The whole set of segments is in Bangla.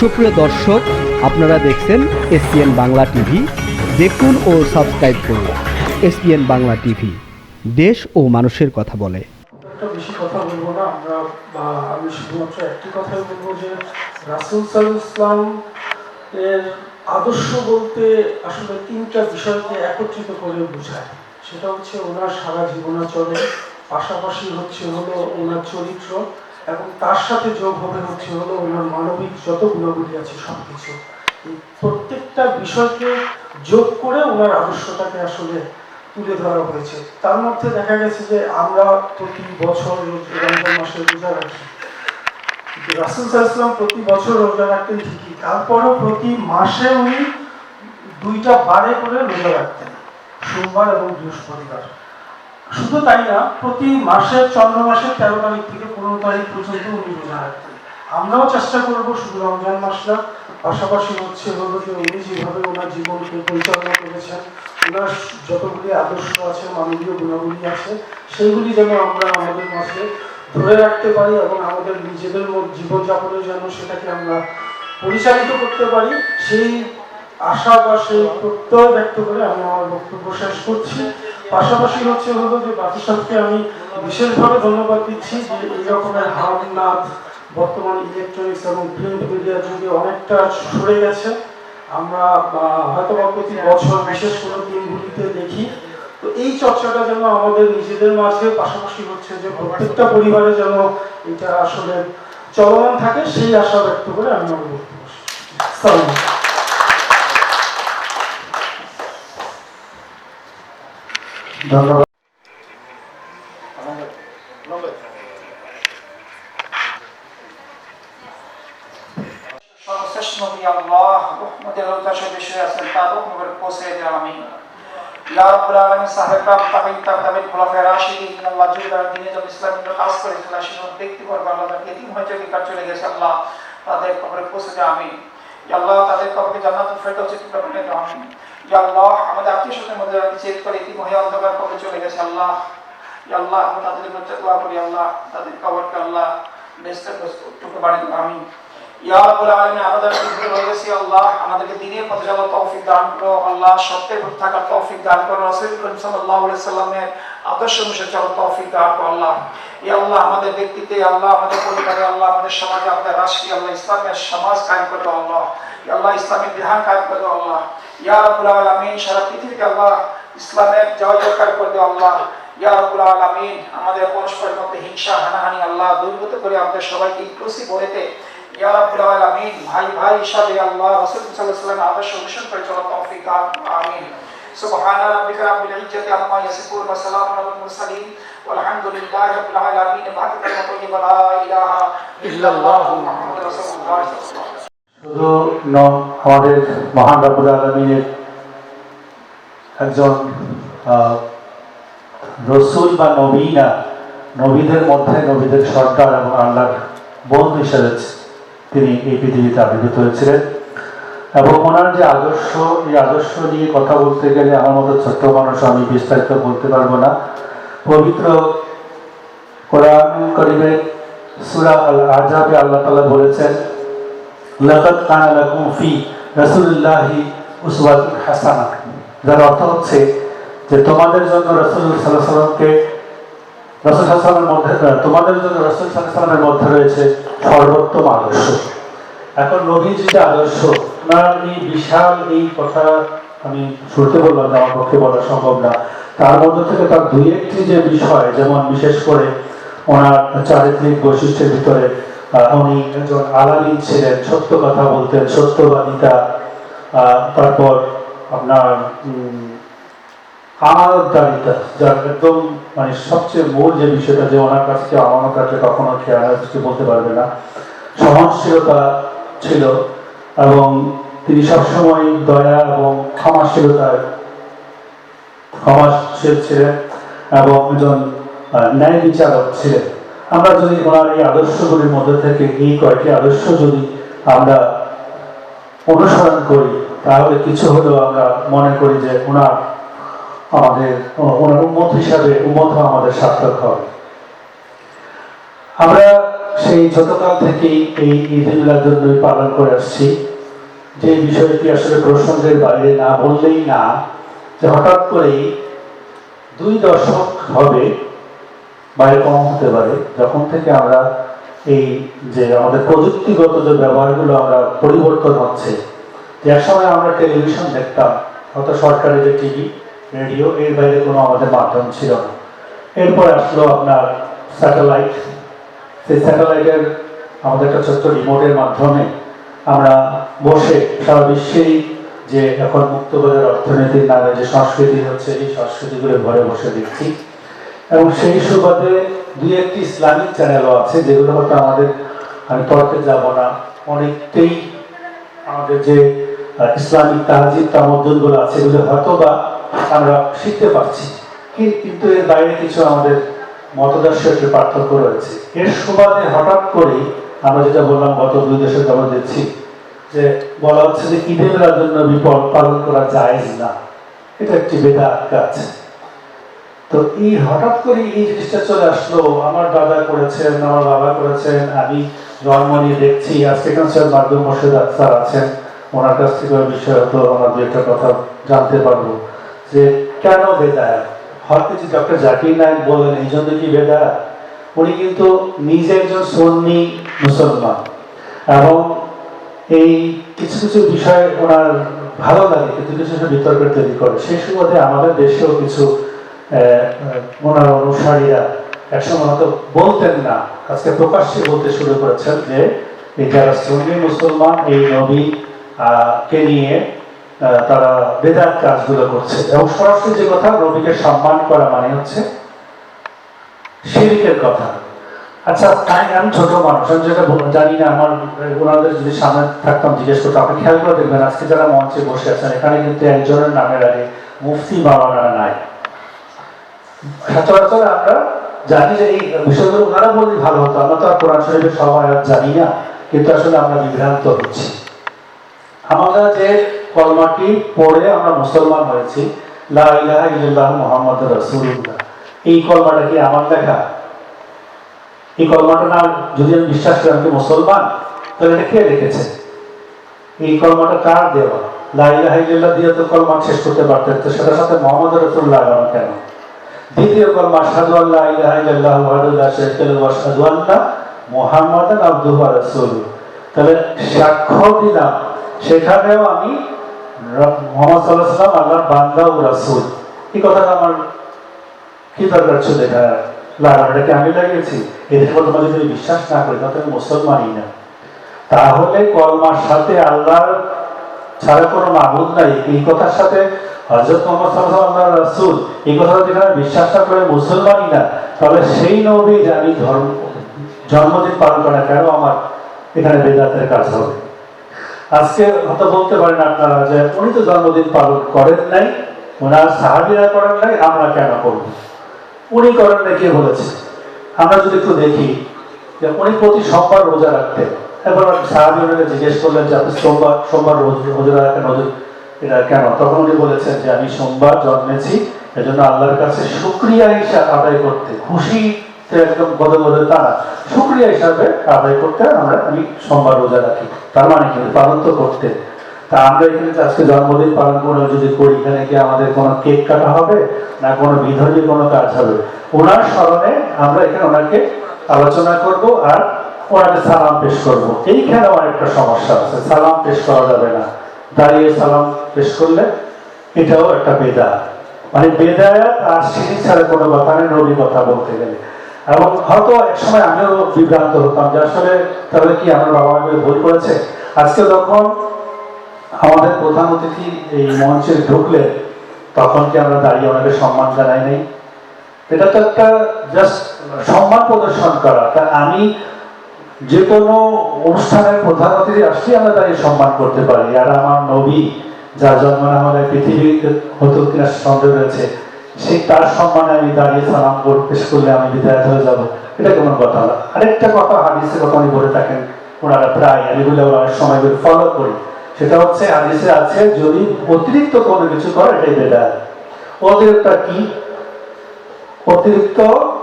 সুপ্রিয় দর্শক, আপনারা দেখছেন এসপিএন বাংলা টিভি। দেখুন ও সাবস্ক্রাইব করুন এসপিএন বাংলা টিভি। দেশ ও মানুষের কথা বলে। বেশি কথা বলব না, আমরা আমি শুধুমাত্র একটি কথাই বলব যে রাসুল এর আদর্শ বলতে আসলে তিনটা বিষয়কে একত্রিত করে বোঝায়। সেটা হচ্ছে ওনার সারা জীবনাচলে পাশাপাশি হচ্ছে হলো ওনার চরিত্র এবং তার সাথে যোগ হবে হচ্ছে হলো ওনার মানবিক যত গুণাবলী আছে সব কিছু প্রত্যেকটা বিষয়কে যোগ করে ওনার আদর্শটাকে আসলে তুলে ধরা হয়েছে। তার মধ্যে দেখা গেছে যে আমরা প্রতি বছর রমজান মাসে রোজা রাখি। রাসুল সাল্লাম প্রতি বছর রোজা রাখতেন ঠিকই। তারপরও প্রতি মাসে উনি দুইটা বারে করে রোজা রাখতেন। সোমবার এবং বৃহস্পতিবার। শুধু তাই না, প্রতি মাসের চন্দ্র মাসের তেরো তারিখ থেকে পনেরো তারিখ পর্যন্ত উনি রোজা রাখতেন। আমরাও চেষ্টা করব শুধু রমজান মাস না, পাশাপাশি হচ্ছে হলো যে উনি যেভাবে ওনার জীবনকে পরিচালনা করেছেন, ওনার যতগুলি আদর্শ আছে মানবীয় গুণাবলী আছে, সেইগুলি যেন আমরা আমাদের মাঝে ধরে রাখতে পারি এবং আমাদের নিজেদের জীবনযাপনের জন্য সেটাকে আমরা পরিচালিত করতে পারি, সেই আশা বা সেই প্রত্যয় ব্যক্ত করে আমি আমার বক্তব্য শেষ করছি। পাশাপাশি হচ্ছে হলো যে বাকি সাহেবকে আমি বিশেষভাবে ধন্যবাদ দিচ্ছি যে এই রকমের হাত নাথ বর্তমান ইলেকট্রনিক্স এবং প্রিন্ট মিডিয়ার যুগে অনেকটা সরে গেছে। আমরা হয়তো বা প্রতি বছর বিশেষ কোনো দিনগুলিতে দেখি। তো এই চর্চাটা যেন আমাদের নিজেদের মাঝে, পাশাপাশি হচ্ছে যে প্রত্যেকটা পরিবারে যেন এটা আসলে চলমান থাকে, সেই আশা ব্যক্ত করে আমি আমার বক্তব্য শেষ করছি। আসসালামু আলাইকুম। ধন্যবাদ। সর্বশ্রেষ্ঠ নবী আল্লাহ রহমতের উদ্দেশ্যে বেশি আছেন তার রকম করে পৌঁছে দিলাম আমি ইয়া রাব্বুল আলামিন সাহেব রাম তাবিন তাবিন খোলাফায়ে রাশিদিন আল্লাহ তাদের কবরে পৌঁছে দেওয়া আমি আমি আল্লাহ আমাদের আত্মীয় স্বজনের মধ্যে নিচে করে এতিম হয়ে অন্ধকার পথে চলে গেছে আল্লাহ। আল্লাহ, আমরা তাদের মধ্যে দোয়া করি, আল্লাহ, তাদের কবরকে আল্লাহ বেস্তের বাড়ি আমি আমাদেরকে দিনের পথে যাওয়ার তৌফিক দান করো, আল্লাহ, সত্যের থাকার তৌফিক দান করো। রসুল করিম সাল্লাহ সাল্লামের আদর্শ অনুসারে চলার তৌফিক দান আল্লাহ। ইয়া আল্লাহ, আমাদের ব্যক্তিতে আল্লাহ, আমাদের পরিবারে আল্লাহ, আমাদের সমাজে, আমাদের রাষ্ট্রে, আল্লাহ ইসলামের সমাজ কায়েম করে দাও আল্লাহ। ইয়া আল্লাহ, ইসলামের বিধান কায়েম করে দাও আল্লাহ। ইয়া রাব্বুল আলামিন, সারা পৃথিবীকে আল্লাহ ইসলামের জয় জয়কার করে দাও আল্লাহ। ইয়া রাব্বুল আলামিন, আমাদের পরস্পরের মধ্যে হিংসা, হানাহানি আল্লাহ দূরীভূত করে আমাদের সবাইকে ইনক্লুসিভ হতে ইয়া রাব্বুল আলামিন, ভাই ভাই হিসাবে আল্লাহ রাসূল সাল্লাল্লাহু আলাইহি ওয়াসাল্লাম আদর্শ অনুসরণ করে চলার তৌফিক দান আমিন। সুবহান রাব্বিকা রাব্বিল ইজ্জাতি আম্মা ইয়াসিফুন ওয়া সালামুন আলাল মুরসালিন ওয়ালহামদুলিল্লাহি রাব্বিল আলামিন বাকি কালিমাতু লা ইলাহা ইল্লাল্লাহ মুহাম্মাদুর রাসূলুল্লাহ সাল্লাল্লাহু আলাইহি ওয়াসাল্লাম শুধু আমাদের মহান রাবুল আলমিনের একজন রসুল বা নবী না, নবীদের মধ্যে নবীদের সর্দার এবং আল্লাহর বন্ধু হিসেবে তিনি এই পৃথিবীতে আবির্ভূত হয়েছিলেন। এবং ওনার যে আদর্শ, এই আদর্শ নিয়ে কথা বলতে গেলে আমার মতো ছোট্ট মানুষ আমি বিস্তারিত বলতে পারব না। পবিত্র কোরআন করিমের সুরা আল আজাবে আল্লাহ তাআলা বলেছেন, লাকাদ কানা লাকুম ফি রাসূলিল্লাহি উসওয়াতুন হাসানা। যার অর্থ হচ্ছে যে তোমাদের জন্য রাসূল সাল্লাল্লাহু সাল্লামকে রাসূল সাল্লাল্লাহু মধ্যে তোমাদের জন্য রাসূল সাল্লাল্লাহু মধ্যে রয়েছে সর্বোত্তম আদর্শ। এখন নবীর যে আদর্শ ওনার এই বিশাল এই কথা আমি শুরুতে বললাম আমার পক্ষে বলা সম্ভব না। তার মধ্যে থেকে তার দুই একটি যে বিষয়, যেমন বিশেষ করে ওনার চারিত্রিক বৈশিষ্ট্যের ভিতরে উনি একজন আলামিন ছিলেন, সত্য কথা বলতেন, সত্যবাদিতা। তারপর আপনার আমানতদারিতা যার একদম মানে সবচেয়ে মূল যে বিষয়টা যে ওনার কাছে আমার কাছে কখনো খেয়াল বলতে পারবে না। সহনশীলতা ছিল এবং তিনি সবসময় দয়া এবং ক্ষমাশীলতার ক্ষমাশীল ছিলেন এবং একজন ন্যায় বিচারক ছিলেন। আমরা যদি ওনার এই আদর্শগুলির মধ্যে থেকে এই কয়েকটি আদর্শ যদি আমরা অনুসরণ করি, তাহলে কিছু হলেও আমরা মনে করি যে ওনার আমাদের ওনার উন্মত হিসাবে উন্মত আমাদের সার্থক হবে। আমরা সেই ছোটকাল থেকেই এই ঈদ মিলাদুন্নবী পালন করে আসছি যে বিষয়টি আসলে প্রসঙ্গের বাইরে না বললেই না, যে হঠাৎ করেই দুই দশক হবে বাইরে কম হতে পারে, যখন থেকে আমরা এই যে আমাদের প্রযুক্তিগত যে ব্যবহারগুলো আমরা পরিবর্তন হচ্ছে, যে সময় আমরা টেলিভিশন দেখতাম অত সরকারি যে টিভি, রেডিও, এর বাইরে কোনো আমাদের মাধ্যম ছিল না। এরপরে আসলো আপনার স্যাটেলাইট। সেই স্যাটেলাইটের আমাদের একটা ছোট্ট রিমোটের মাধ্যমে আমরা বসে সারা বিশ্বেই যে এখন মুক্তবাজার অর্থনীতির নামে যে সংস্কৃতি হচ্ছে, এই সংস্কৃতিগুলো ঘরে বসে দেখছি। এবং সেই সুবাদে দুই একটি ইসলামিক চ্যানেলও আছে, যেগুলো হয়তো আমাদের আমি তর্কে যাব না। অনেকটাই আমাদের যে ইসলামিক তাহাজিব তামদ্দুলগুলো আছে, এগুলো হয়তো বা আমরা শিখতে পারছি। কিন্তু এর বাইরে কিছু আমাদের মতদর্শ একটু পার্থক্য রয়েছে। এর সুবাদে হঠাৎ করেই আমরা যেটা বললাম, গত দুই দেশের খবর দিচ্ছি যে বলা হচ্ছে যে ঈদের জন্য বিপদ পালন করা জায়েজ না। এটা একটি বেদা কাজ। তো এই হঠাৎ করে এই জিনিসটা চলে আসলো, আমার দাদা করেছেন, আমার বাবা করেছেন, আমি জন্ম নিয়ে দেখছি, আজকে কাছে মাধ্যম মোর্শেদ আক্তার আছেন, ওনার কাছ থেকে ওই বিষয়ে হয়তো আমরা দু একটা কথা জানতে পারব যে কেন বেদায় হয়তো যে ডক্টর জাকির নায়ক বললেন, এই জন্য কি বেদায় উনি কিন্তু নিজে একজন সন্নি মুসলমান। এবং এই কিছু কিছু বিষয় ওনার ভালো লাগে, কিন্তু কিছু কিছু বিতর্ক তৈরি করে। সেই সুবাদে আমাদের দেশেও কিছু ওনার অনুসারীরা একসময় হয়তো বলতেন না, আজকে প্রকাশ্যে বলতে শুরু করেছেন যে যারা সুন্নি মুসলমান, এই নবী কে নিয়ে তারা বেদার কাজগুলো করছে। এবং সরাসরি যে কথা, নবীকে সম্মান করা মানে হচ্ছে শিরিকের কথা। আচ্ছা তাই আমি ছোট মানুষ, আমি যেটা বল- জানি না, আমার ওনাদের যদি সামনে থাকতাম, জিজ্ঞেস করতাম, আপনি খেয়াল করে দেখবেন, আজকে যারা মঞ্চে বসে আছেন, এখানে কিন্তু একজনের নামের আগে মুফতি বাবারা নাই। সচরাচর আমরা জানি যে এই বিষয়গুলো ওনারা বললে ভালো হতো, আমরা তো আর কোরআন শরীফের সব আয়াত জানি না, কিন্তু আসলে আমরা বিভ্রান্ত হচ্ছি। আমরা যে কলমাটি পড়ে আমরা মুসলমান হয়েছি, লা ইলাহা ইল্লাল্লাহু মুহাম্মাদুর রাসূলুল্লাহ। এই কলমাটা কি আমার লেখা? এই কলমাটা না, যদি আমি বিশ্বাস করি আমি মুসলমান, তাহলে এটা কে লিখেছে এই কলমাটা কার দেওয়া? দিয়ে তো শেষ করতে তো সেটার সাথে মোহাম্মদ কেন? দ্বিতীয় কলমা, আশহাদু আল্লা ইলাহা ইল্লাল্লাহু ওয়াহদাহু লা শারীকা লাহু ওয়া আশহাদু আন্না মুহাম্মাদান আবদুহু ওয়া রাসূলুহু। তাহলে সাক্ষ্য দিলাম, সেখানেও আমি মোহাম্মদ সাল্লাল্লাহু আল্লাহর বান্দা ও এই কথাটা আমার কি দরকার ছিল এটা? আমি লাগিয়েছি? এদের কথা যদি বিশ্বাস না করি, তাহলে আমি মুসলমানই না। তাহলে কলমার সাথে ছাড়া কোনো নাই। এই কথার সাথে হজরত মোহাম্মদ রাসূল, এই কথাটা যেখানে বিশ্বাস না করে, মুসলমানই না, তাহলে সেই নবী আমি ধর্ম, জন্মদিন পালন করে কেন আমার এখানে বেদাতের কাজ হবে? আজকে হয়তো বলতে পারেন আপনারা যে উনি তো জন্মদিন পালন করেন নাই, ওনার সাহাবিরা করেন নাই, আমরা কেন করব? উনি করেন নাই, কে বলেছে? আমরা যদি একটু দেখি যে উনি প্রতি সোমবার রোজা রাখতেন। এবার সাহাবি জিজ্ঞেস করলেন যে, আপনি সোমবার সোমবার রোজ রাখেন? রোজ এটা কেন? তখন উনি বলেছেন যে, আমি সোমবার জন্মেছি, এজন্য আল্লাহর কাছে শুক্রিয়া হিসাব আদায় করতে খুশি একদম বদে বদে তা না। শুক্রিয়া হিসাবে আদায় করতে আমরা, আমি সোমবার রোজা রাখি। তার মানে কি? পালন তো করতে তা আমরা এখানে আজকে জন্মদিন পালন করে যদি করি, এখানে কি আমাদের কোনো কেক কাটা হবে? না কোনো বিধর্মী কোনো কাজ হবে? ওনার স্মরণে আমরা এখানে ওনাকে আলোচনা করব আর ওনাকে সালাম পেশ করব। এইখানে সমস্যা আছে, সালাম পেশ করা যাবে না। দাঁড়িয়ে সালাম পেশ করলে এটাও একটা বেদা মানে বেদায়াত আর সিঁড়ি ছাড়া কোনো কথা নেই কথা বলতে গেলে। এবং হয়তো এক সময় আমিও বিভ্রান্ত হতাম যে আসলে তাহলে কি আমার বাবা মাকে ভুল করেছে? আজকে যখন আমাদের প্রধান অতিথি এই মঞ্চে ঢুকলে তখন কি আমরা দাঁড়িয়ে ওনাকে সম্মান জানাই নাই? এটা তো একটা জাস্ট সম্মান প্রদর্শন করা। তা আমি যে কোনো অনুষ্ঠানের প্রধান অতিথি আসলে আমরা দাঁড়িয়ে সম্মান করতে পারি। আর আমার নবী, যার জন্ম হলে পৃথিবীতে হতো কিনা সন্দেহ রয়েছে, সেই তার সম্মানে আমি দাঁড়িয়ে সালাম পেশ করলে আমি বিদায় হয়ে যাব। এটা কেমন কথা? হলো আরেকটা কথা হাদিসের কথা উনি বলে থাকেন, ওনারা প্রায়, আমি বলে অনেক সময় ফলো করি। সেটা হচ্ছে হাদিসে আছে, যদি অতিরিক্ত কোনো কিছু করে, এটাই বেদায় অতিরিক্ত কি? অতিরিক্ত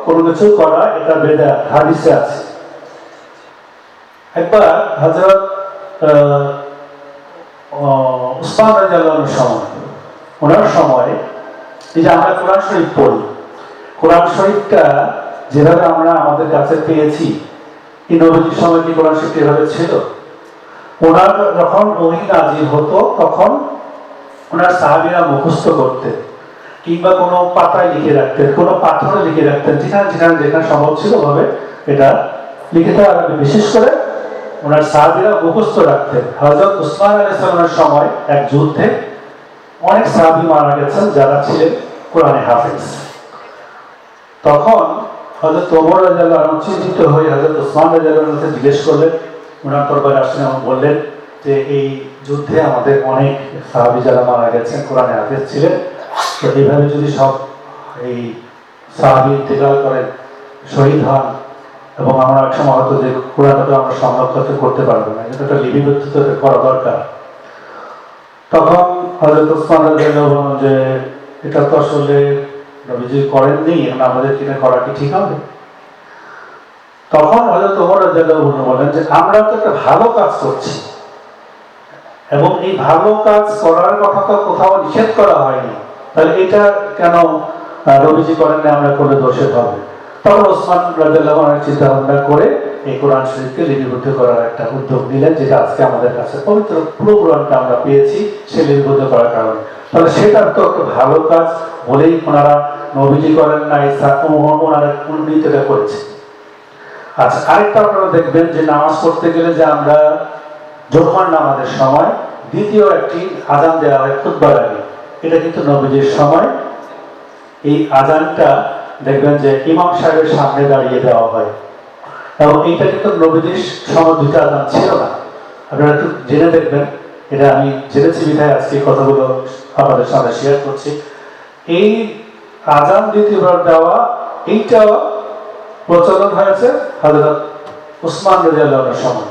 কোনো কিছু করা, এটা বেদা হাদিসে আছে। একবার হজরত উসমান রাজার সময়, ওনার সময়, এই যে আমরা কোরআন শরীফ পড়ি, কোরআন শরীফটা যেভাবে আমরা আমাদের কাছে পেয়েছি, এই নবীজির সময় কি কোরআন শরীফ এভাবে ছিল? ওনার যখন ওই হতো, তখন ওনার সাহাবিরা মুখস্থ কিংবা কোনো পাতায় লিখে রাখতেন, কোনো পাথরে লিখে রাখতেন, যেখানে যেখানে যেখানে সম্ভব ছিল ভাবে এটা বিশেষ করে ওনার সাহাবিরা মুখস্থ রাখতেন। হজরত উসমান সময় এক যুদ্ধে অনেক সাহাবি মারা গেছেন যারা ছিলেন কোরআনে হাফেজ। তখন হজরত ওমর রাজাল্লাহ চিন্তিত হয়ে হজরত উসমান রাজাল্লাহর জিজ্ঞেস করলেন ওনার দরবারে আসলেন এবং বললেন যে এই যুদ্ধে আমাদের অনেক সাহাবি যারা মারা গেছেন, কোরআনে হাফেজ ছিলেন। তো এইভাবে যদি সব এই সাহাবি ইন্তেকাল করেন, শহীদ হন এবং আমরা এক সময় হয়তো যে কোরআনটা আমরা সংরক্ষণ করতে পারব না, এটা একটা লিপিবদ্ধ করা দরকার। তখন হজরত ওসমান যে, এটা তো আসলে নবীজি করেননি এখন আমাদের কিনে করা কি ঠিক হবে? তখন হজরত ওমর আনহু বলেন যে, আমরা তো একটা ভালো কাজ করছি। এবং এই ভালো কাজ করার কথা তো কোথাও নিষেধ করা হয়নি। তাহলে এটা কেন নবীজি করেন না, আমরা করলে দোষে হবে তখন ওসমান করে এই কোরআন শরীফকে লিপিবদ্ধ করার একটা উদ্যোগ নিলেন, যেটা আজকে আমাদের কাছে পবিত্র পুরো কোরআনটা আমরা পেয়েছি সে লিপিবদ্ধ করার কারণে। তাহলে সেটা তো একটা ভালো কাজ বলেই ওনারা নবীজি করেন না এই ওনারা উন্নীত এটা করেছে। আচ্ছা আরেকটা আপনারা দেখবেন যে নামাজ পড়তে গেলে যে আমরা জোহর নামাজের সময় দ্বিতীয় একটি আজান দেওয়া হয় খুতবার আগে। এটা কিন্তু নবীজির সময়। এই আজানটা দেখবেন যে ইমাম সাহেবের সামনে দাঁড়িয়ে দেওয়া হয়। এবং এইটা কিন্তু নবীজির সময় দুটো আজান ছিল না। আপনারা একটু জেনে দেখবেন। এটা আমি জেনেছি, বিধায় আজকে কথাগুলো আপনাদের সামনে শেয়ার করছি। এই আজান দ্বিতীয়বার দেওয়া এইটা প্রচলন হয়েছে হজরত উসমান রাজিয়াল্লাহর সময়।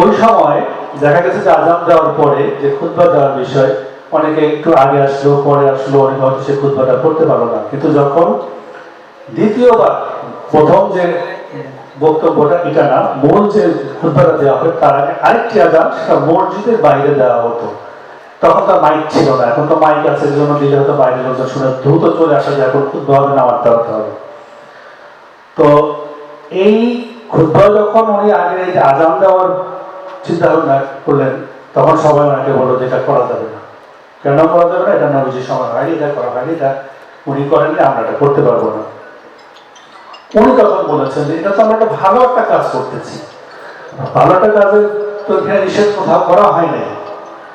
ওই সময় দেখা গেছে যে আজান দেওয়ার পরে যে খুতবা দেওয়ার বিষয়, অনেকে একটু আগে আসলো, পরে আসলো, অনেকে হয়তো সে খুতবাটা পড়তে পারল না। কিন্তু যখন দ্বিতীয়বার প্রথম যে বক্তব্যটা, এটা না, মূল যে খুতবাটা দেওয়া হয়, তার আগে আরেকটি আজান সেটা মসজিদের বাইরে দেওয়া হতো। তখন তো মাইক ছিল না, এখন তো মাইক আছে জন্য দিলে হয়তো বাইরে লোকজন শুনে দ্রুত চলে আসা যায়, এখন খুতবা হবে না দেওয়াতে হবে। তো এই খুতবা যখন উনি আগে আজান দেওয়ার চিন্তা ভাবনা করলেন, তখন সবাই ওনাকে বলল যে এটা করা যাবে না। কেন করা যাবে না? এটা নবীজির সময় হয়নি এটা করা হয়নি এটা উনি করেননি আমরা এটা করতে পারব না। উনি তখন বলেছেন যে এটা তো আমরা একটা ভালো একটা কাজ করতেছি। ভালো একটা কাজের তো এখানে নিষেধ কোথাও করা হয় নাই।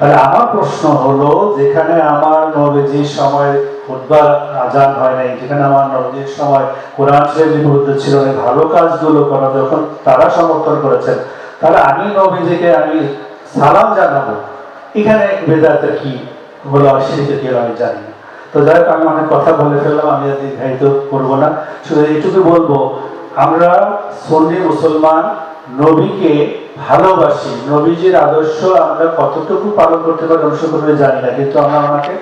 তাহলে আমার প্রশ্ন হলো, যেখানে আমার নবীজির সময় খুতবার আজান হয় নাই, যেখানে আমার নবীজির সময় কোরআন শরীফ লিপিবদ্ধ ছিল না, ভালো কাজগুলো করা যখন তারা সমর্থন করেছেন, তাহলে আমি নবীজিকে আমি সালাম জানাব। এখানে বেদাতের কি হলো সেদিকে কি আমি জানি না। তো যাই হোক, আমি অনেক কথা বলে ফেললাম, আমি আর দীর্ঘায়িত করব না। শুধু এইটুকু বলব, আমরা সন্নি মুসলমান নবীকে ভালোবাসি। নবীজির আদর্শ আমরা কতটুকু পালন করতে পারি করে জানি না কিন্তু আমরা ওনাকে